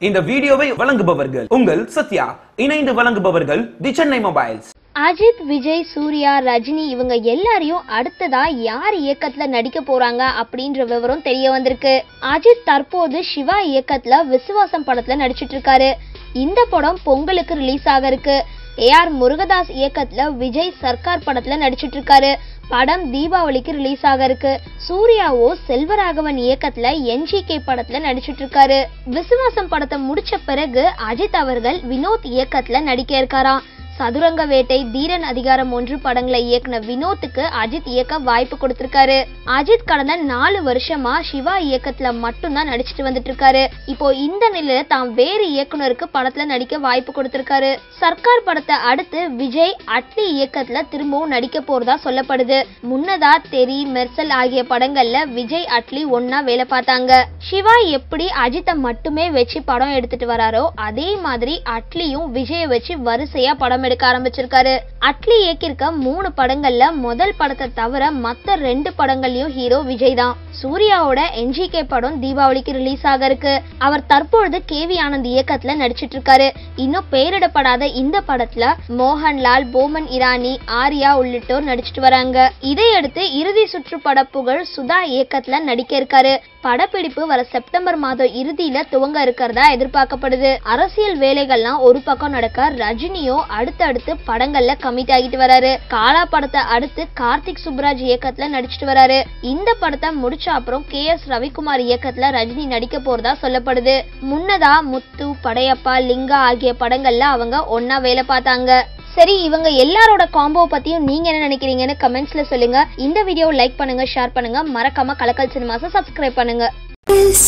இந்த வீடியோவை வழங்குபவர்கள் உங்கள் சத்யா. இணைந்து வழங்குபவர்கள் தி சென்னை மொபைல்ஸ். அஜித் விஜய் சூர்யா ரஜினி இவங்க எல்லாரையும் அடுத்ததா யார் இயக்கத்துல நடிக்க போறாங்க அப்படின்ற விவரம் தெரிய வந்திருக்கு. அஜித் தற்போது சிவா இயக்கத்துல விசுவாசம் படத்துல நடிச்சிட்டு இருக்காரு. இந்த படம் பொங்கலுக்கு ரிலீஸ் ஆக இருக்கு. ஏஆர் முருகதாஸ் இயக்கத்துல விஜய் சர்க்கார் படத்துல நடிச்சிட்டு இருக்காரு. படம் தீபாவளிக்கு ரிலீஸ் ஆக இருக்கு சூர்யாவோ செல்வராகவன் இயக்கத்துல என்ஜிகே படத்துல நடிச்சிட்டு இருக்காரு விசுவாசம் படத்தை முடிச்ச பிறகு அஜித் அவர்கள் வினோத் இயக்கத்துல நடிக்க இருக்காராம். சதுரங்க வேட்டை தீரன் அதிகாரம் ஒன்று படங்களை இயக்குன வினோத்துக்கு அஜித் இயக்க வாய்ப்பு கொடுத்திருக்காரு. அஜித் கடந்த நாலு வருஷமா சிவா இயக்கத்துல மட்டும்தான் நடிச்சிட்டு வந்துட்டு இருக்காரு இப்போ இந்த நிலையில தான் வேறு இயக்குனருக்கு படத்துல நடிக்க வாய்ப்பு கொடுத்திருக்காரு. சர்க்கார் படத்தை அடுத்து விஜய் அட்லி இயக்கத்துல திரும்பவும் நடிக்க போறதா சொல்லப்படுது. முன்னதா தெரி மெர்சல் ஆகிய படங்கள்ல விஜய் அட்லி ஒன்னா வேலை பார்த்தாங்க. சிவா எப்படி அஜித்தை மட்டுமே வச்சு படம் எடுத்துட்டு வராரோ அதே மாதிரி அட்லியும் விஜயை வச்சு வரிசையா படம் எடுக்க ஆரம்பிச்சிருக்காரு. அட்லி இயக்கியிருக்க மூணு படங்கள்ல முதல் படத்தை தவிர மத்த ரெண்டு படங்கள்லயும் ஹீரோ விஜய் தான். சூர்யாவோட என்ஜிகே படம் தீபாவளிக்கு ரிலீஸ் ஆக இருக்கு அவர் தற்பொழுது கேவி ஆனந்த் இயக்கத்துல நடிச்சிட்டு இருக்காரு இன்னும் பெயரிடப்படாத இந்த படத்துல மோகன்லால் போமன் இரானி ஆர்யா உள்ளிட்டோர் நடிச்சிட்டு வராங்க. இதையடுத்து இறுதி சுற்று பட புகழ் சுதா இயக்கத்துல நடிக்க இருக்காரு. படப்பிடிப்பு வர செப்டம்பர் மாதம் இறுதியில துவங்க இருக்கிறதா எதிர்பார்க்கப்படுது. அரசியல் வேலைகள்லாம் ஒரு பக்கம் நடக்க ரஜினியோ அடுத்த அடுத்தடுத்து படங்கள்ல கமிட் ஆகிட்டு வராரு. காலா படத்தை அடுத்து கார்த்திக் சுப்ராஜ் இயக்கத்துல நடிச்சிட்டு வராரு. இந்த படத்தை முடிச்ச அப்புறம் கே எஸ் ரவிக்குமார் இயக்கத்துல ரஜினி நடிக்க போறதா சொல்லப்படுது. முன்னதா முத்து படையப்பா லிங்கா ஆகிய படங்கள்ல அவங்க ஒன்னா வேலை பார்த்தாங்க. சரி இவங்க எல்லாரோட காம்போ பத்தியும் நீங்க என்ன நினைக்கிறீங்கன்னு கமெண்ட்ஸ்ல சொல்லுங்க. இந்த வீடியோவை லைக் பண்ணுங்க ஷேர் பண்ணுங்க. மறக்காம கலக்கல் சினிமாஸை சப்ஸ்கிரைப் பண்ணுங்க.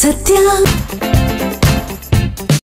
சத்யா.